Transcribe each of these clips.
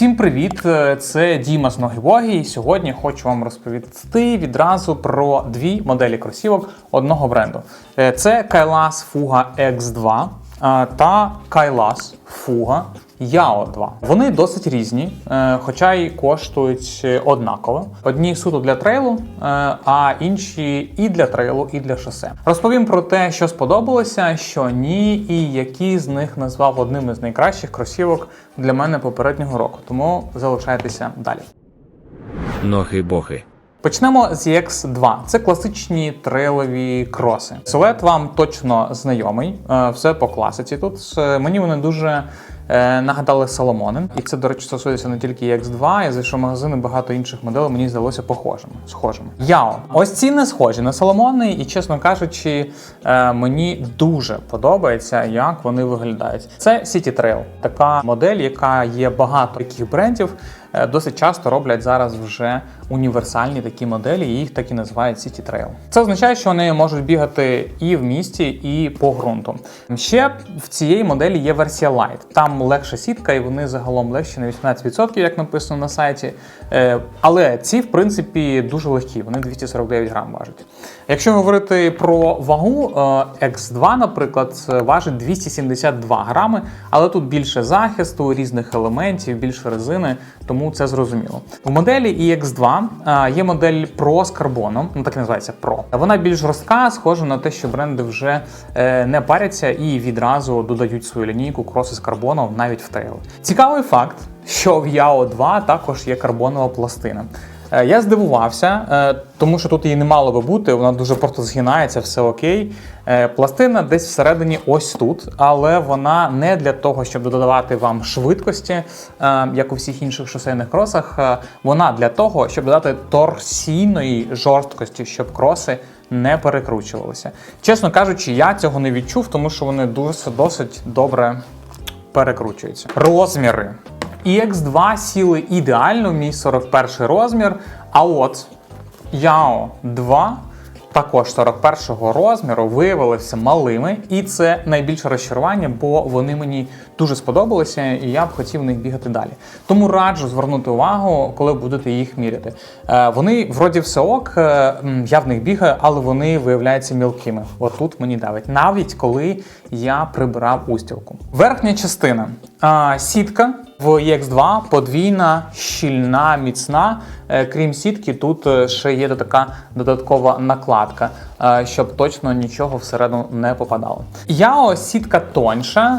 Всім привіт! Е, Це Діма з Ноги Боги. І сьогодні хочу вам розповісти відразу про дві моделі кросівок одного бренду. Е, Це Kailas Fuga X2 е, та Kailas Fuga Yao 2. Вони досить різні, е, хоча й коштують однаково. Одні суто для трейлу, е, а інші і для трейлу, і для шосе. Розповім про те, що сподобалося, що ні, і які з них назвав одним із найкращих кросівок для мене попереднього року. Тому залишайтеся далі. Ноги боги. Почнемо з EX2. Це класичні трейлові кроси. Силует вам точно знайомий, е, все по класиці. Тут мені вони дуже нагадали Соломони. І це, до речі, стосується не тільки X2, Я зайшов в магазин і багато інших моделей мені здалося похожими. схожими. Яо. Ось ці не схожі на Соломони, і чесно кажучи, е, мені дуже подобається, як вони виглядають. Це City Trail, така модель, яка є багато таких брендів. Е, Досить часто роблять зараз вже універсальні такі моделі, і їх так і називають City Trail. Це означає, що вони можуть бігати і в місті, і по ґрунту. Ще в цієї моделі є версія Light. Там легша сітка, і вони загалом легші на 18%, як написано на сайті. Е, Але ці, в принципі, дуже легкі. Вони 249 грам важать. Якщо говорити про вагу, е, X2, наприклад, важить 272 грами, але тут більше захисту, різних елементів, більше резини, тому це зрозуміло. В моделі EX2 е, є модель Pro з карбоном, ну так і називається Pro. Вона більш жорстка, схожа на те, що бренди вже е, не паряться і відразу додають свою лінійку кроси з карбоном навіть в трейл. Цікавий факт, що в Яо 2 також є карбонова пластина. Е, Я здивувався, е, тому що тут її не мало би бути, вона дуже просто згинається, все окей. Е, Пластина десь всередині ось тут, але вона не для того, щоб додавати вам швидкості, як у всіх інших шосейних кросах. Вона для того, щоб додати торсійної жорсткості, щоб кроси не перекручувалися. Чесно кажучи, я цього не відчув, тому що вони досить добре перекручуються. Розміри. EX2 сіли ідеально мій 41 розмір. А от Yao 2 також 41-го розміру виявилися малими, і це найбільше розчарування, бо вони мені дуже сподобалися, і я б хотів в них бігати далі. Тому раджу звернути увагу, коли будете їх міряти. Е, Вони вроді все ок, е, я в них бігаю, але вони виявляються мілкими. От тут мені давить, навіть коли я прибирав устілку. Верхня частина сітка. В EX2 подвійна, щільна, міцна. Е, Крім сітки, тут е, ще є така додаткова накладка, е, щоб точно нічого всередину не попадало. Яо сітка тоньша,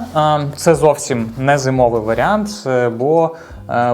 це зовсім не зимовий варіант, бо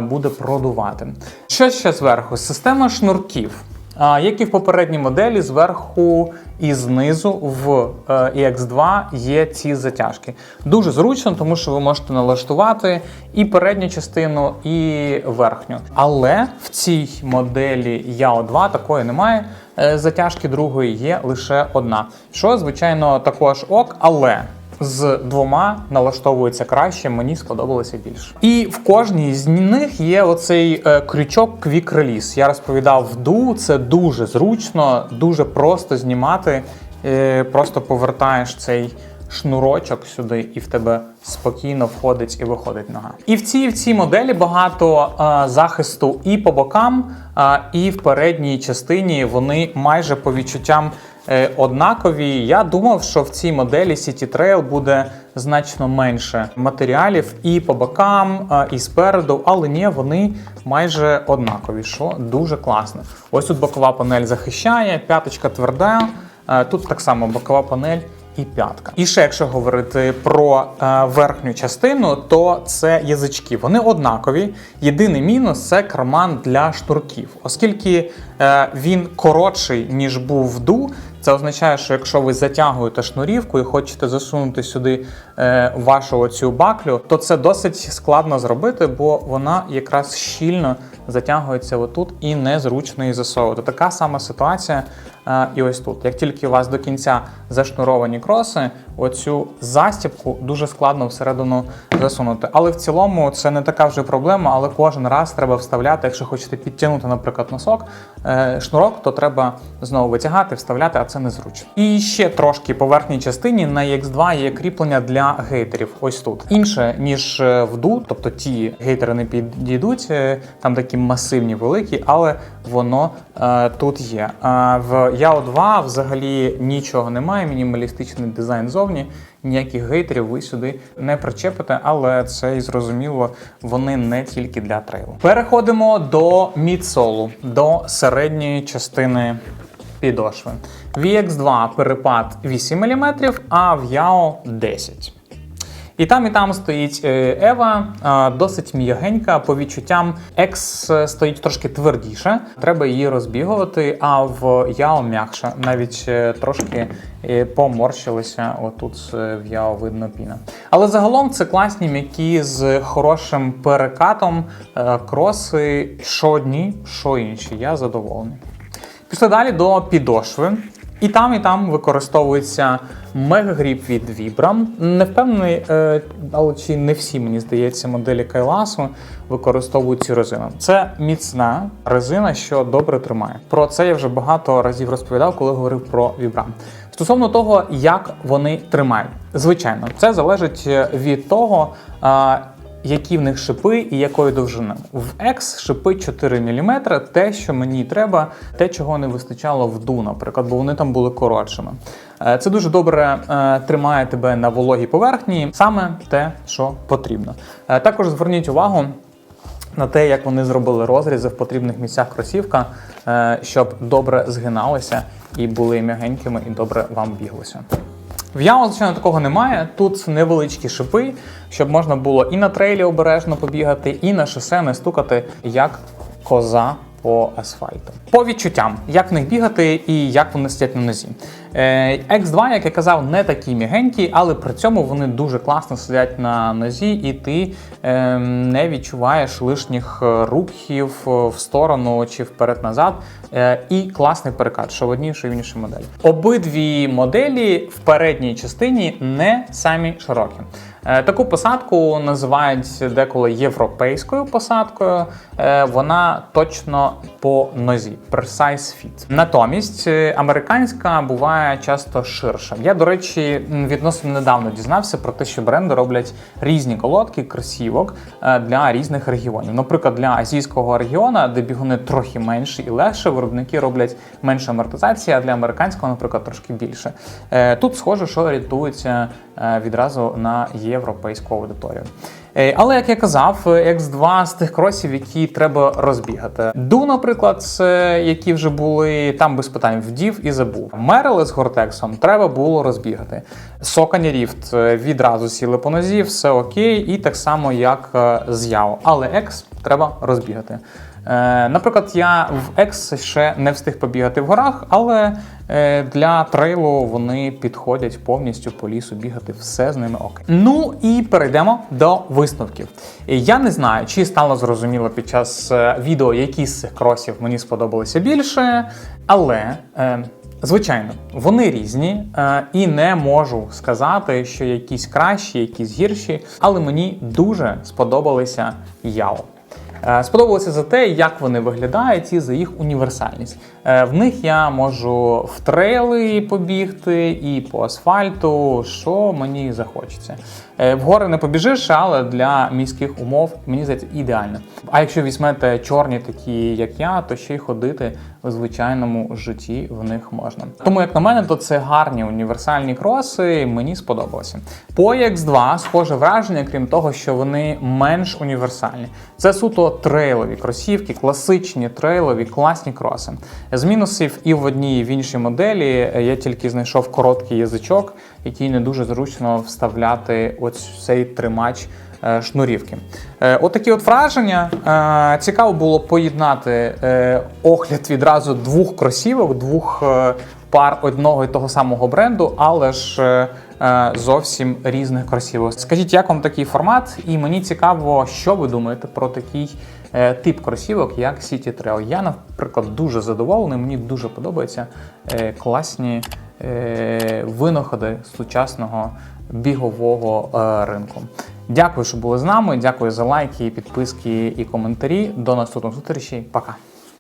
буде продувати. Що ще зверху? Система шнурків. Як і в попередній моделі, зверху і знизу в е, EX2 є ці затяжки. Дуже зручно, тому що ви можете налаштувати і передню частину, і верхню. Але в цій моделі Yao 2 такої немає. Е, Затяжки другої є лише одна. Що, звичайно, також ок, але з двома налаштовується краще, мені сподобалося більше. І в кожній з них є оцей е, крючок Quick Release. Я розповідав в ду, це дуже зручно, дуже просто знімати. Е, просто повертаєш цей шнурочок сюди, і в тебе спокійно входить і виходить нога. І в цій, в цій моделі багато е, захисту і по бокам, і в передній частині вони майже по відчуттям однакові. Я думав, що в цій моделі City Trail буде значно менше матеріалів і по бокам, е, і спереду, але ні, вони майже однакові, що дуже класно. Ось тут бокова панель захищає, п'яточка тверда. Е, Тут так само бокова панель і п'ятка. І ще якщо говорити про е, верхню частину, то це язички. Вони однакові. Єдиний мінус це карман для шнурків, оскільки е, він коротший ніж був в ду. Це означає, що якщо ви затягуєте шнурівку і хочете засунути сюди е, вашу оцю баклю, то це досить складно зробити, бо вона якраз щільно затягується отут і незручно її засовувати. Така сама ситуація і ось тут. Як тільки у вас до кінця зашнуровані кроси, оцю застібку дуже складно всередину засунути. Але в цілому це не така вже проблема, але кожен раз треба вставляти, якщо хочете підтягнути, наприклад, носок, е, шнурок, то треба знову витягати, вставляти, а це незручно. І ще трошки по верхній частині на X2 є кріплення для гейтерів. Ось тут. Інше, ніж е, в DU, тобто ті гейтери не підійдуть, е, там такі масивні великі, але воно тут є. В YAO 2 взагалі нічого немає, мінімалістичний дизайн зовні, ніяких гейтерів ви сюди не причепите, але це і зрозуміло, вони не тільки для трейлу. Переходимо до мідсолу, до середньої частини підошви. В VX2 перепад 8 мм, а в YAO 10 і там, і там стоїть е, Ева, досить м'ягенька. По відчуттям Екс е, стоїть трошки твердіше. Треба її розбігувати, а в Яо м'якша. Навіть е, трошки поморщилися. Отут в Яо видно піна. Але загалом це класні м'які з хорошим перекатом. Кроси що одні, що інші. Я задоволений. Пішли далі до підошви. І там, і там використовується мегагріп від Vibram. Не впевнений, е, але чи не всі, мені здається, моделі Кайласу використовують цю резину. Це міцна резина, що добре тримає. Про це я вже багато разів розповідав, коли говорив про Vibram. Стосовно того, як вони тримають, звичайно, це залежить е, від того. Які в них шипи і якої довжини. В X шипи 4 мм, те, що мені треба, те, чого не вистачало в ду, наприклад, бо вони там були коротшими. Е, Це дуже добре е, тримає тебе на вологій поверхні, саме те, що потрібно. Е, Також зверніть увагу. На те, як вони зробили розрізи в потрібних місцях кросівка, щоб добре згиналися і були м'ягенькими, і добре вам біглося. В яму, звичайно, такого немає. Тут невеличкі шипи, щоб можна було і на трейлі обережно побігати, і на шосе не стукати як коза по асфальту. По відчуттям, як в них бігати і як вони сидять на нозі. Е, X2, як я казав, не такі м'ягенькі, але при цьому вони дуже класно сидять на нозі, і ти е, не відчуваєш лишніх е, рухів е, в сторону чи вперед-назад. Е, і класний перекат, що в одній, що в іншій моделі. Обидві моделі в передній частині не самі широкі. Е, Таку посадку називають деколи європейською посадкою. Е, Вона точно по нозі, precise fit. Натомість е, американська буває часто ширша. Я, до речі, відносно недавно дізнався про те, що бренди роблять різні колодки кросівок е, для різних регіонів. Наприклад, для азійського регіону, де бігуни трохи менші і легше, виробники роблять менше амортизації, а для американського, наприклад, трошки більше. Е, Тут схоже, що орієнтується е, відразу на європейську аудиторію. Е, Але як я казав, X2 з тих кросів, які треба розбігати. Ду, наприклад, це які вже були там без питань вдів і забув. Мерили з Гортексом треба було розбігати. Сокані Ріфт е, відразу сіли по нозі, все окей, і так само як е, з Яо. Але X треба розбігати. Е, Наприклад, я в X ще не встиг побігати в горах, але е, для трейлу вони підходять повністю по лісу бігати, все з ними окей. Ну і перейдемо до висновків. Я не знаю, чи стало зрозуміло під час е, відео, які з цих кросів мені сподобалися більше, але. Звичайно, вони різні, і не можу сказати, що якісь кращі, якісь гірші, але мені дуже сподобалися Яо. Е, Сподобалося за те, як вони виглядають, і за їх універсальність. Е, В них я можу в трейли побігти і по асфальту, що мені захочеться. Е, В гори не побіжиш, але для міських умов мені здається ідеально. А якщо візьмете чорні, такі як я, то ще й ходити в звичайному житті в них можна. Тому, як на мене, то це гарні універсальні кроси. Мені сподобалося. По X2 схоже враження, крім того, що вони менш універсальні. Це суто трейлові кросівки, класичні трейлові, класні кроси. З мінусів і в одній, і в іншій моделі я тільки знайшов короткий язичок, який не дуже зручно вставляти ось цей тримач е, шнурівки. Е, Отакі от враження. Е, Цікаво було поєднати огляд відразу двох кросівок, двох пар одного і того самого бренду, але ж зовсім різних кросівок. Скажіть, як вам такий формат? І мені цікаво, що ви думаєте про такий е, тип кросівок, як City Trail. Я, наприклад, дуже задоволений, мені дуже подобаються е, класні е, винаходи сучасного бігового е, ринку. Дякую, що були з нами. Дякую за лайки, підписки і коментарі. До наступних зустрічей. Пока.